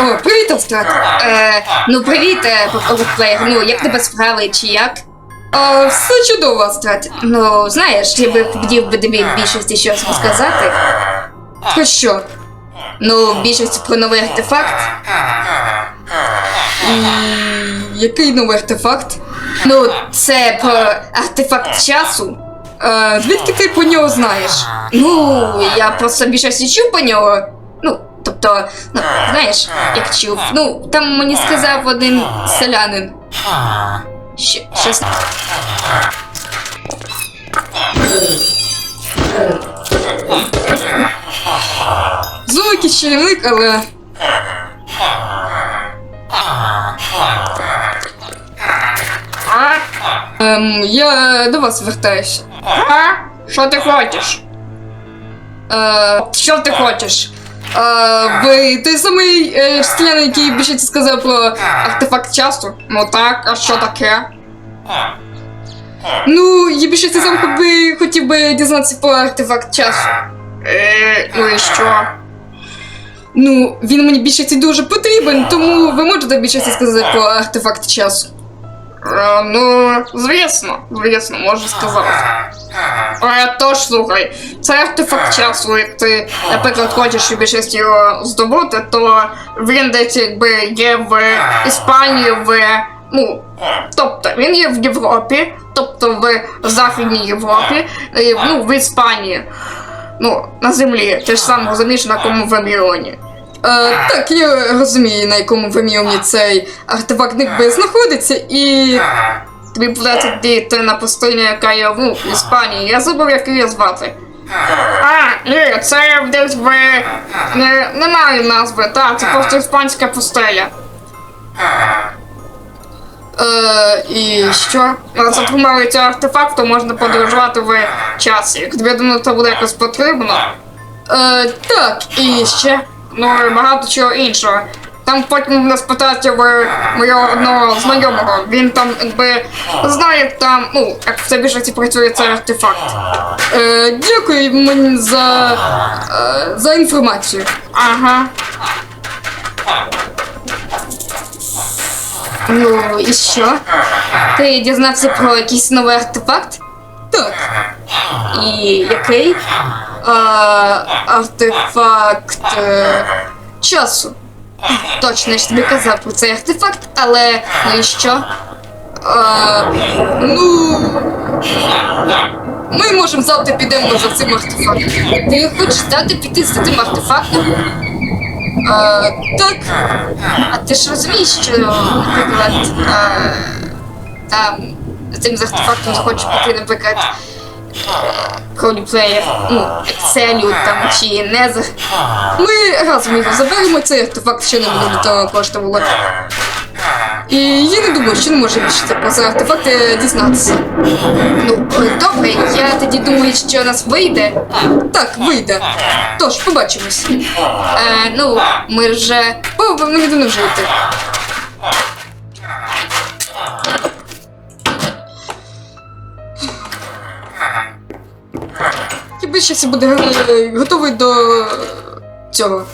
О, привіт, Остап. Е, Ну, привіт, е, Плеєр. Ну, як тебе справи, чи як? Е, все чудово, страт. Ну, знаєш, я би хотів би тобі більшості щось розказати. Про що? Ну, більшість про новий артефакт. І... Який новий артефакт? Ну, це про артефакт часу. Е, звідки ти про нього знаєш? Ну, я просто більшості чув про нього. Ну, тобто, ну, знаєш, як чув. Ну, там мені сказав один селянин. Що, щось. Звуки чарівник, але. Ем, я до вас звертаюся. Що ти хочеш? Е, що ти хочеш? Е, ви той самий е, член, який більше сказав про артефакт часу? Ну так, а що таке? Ну, я більше сам би хотів би дізнатися про артефакт часу. Е, ну і що? Ну, він мені більше дуже потрібен, тому ви можете більше сказати про артефакт часу. Е, ну, звісно, звісно, можу сказати. Е, тож, слухай, це артефакт часу, як ти, наприклад, хочеш більшість його здобути, то він десь якби є в Іспанії, в. Ну, тобто він є в Європі, тобто в Західній Європі, ну, в Іспанії. Ну, на землі, ти ж сам розумієш, на якому вимірюванні. Е, так, я розумію, на якому вимірюванні цей артефакт ніби знаходиться, і тобі придеться діяти на пустині, яка є в Іспанії. Я забув, як її звати. А, ні, це десь в. Не, немає назви, так, це просто іспанська пустеля. Е, і що? За допомогою цього артефакту можна подорожувати в часі. Як тобі думаю, це буде якось потрібно. Е, так, і ще. Ну, і багато чого іншого. Там потім мене спитати в моєго одного знайомого. Він там якби знає там, ну, як в більшості працює цей артефакт. Е, дякую мені за, е, за інформацію. Ага. Ну, і що? Ти дізнався про якийсь новий артефакт? Так. І який? Артефакт е, часу. Точно я ж тобі казав про цей артефакт, але ну і що? А, ну. Ми можемо завтра підемо за цим артефактом. Ти хочеш завтра піти за цим артефактом? А, так. А ти ж розумієш, що, наприклад, а, там за цим артефактом захочеш піти, наприклад, кроліплеєр, ну, Екселю там чи Незер. Ми разом його заберемо, цей артефакт ще не буде до того коштувало. І я не думаю, що не може більше це про цей артефакт е, дізнатися. Ну, е, добре, я тоді думаю, що нас вийде. Так, вийде. Тож, побачимось. Е, ну, ми вже. О, мені до вже йти. Більше буде е, готовий до цього.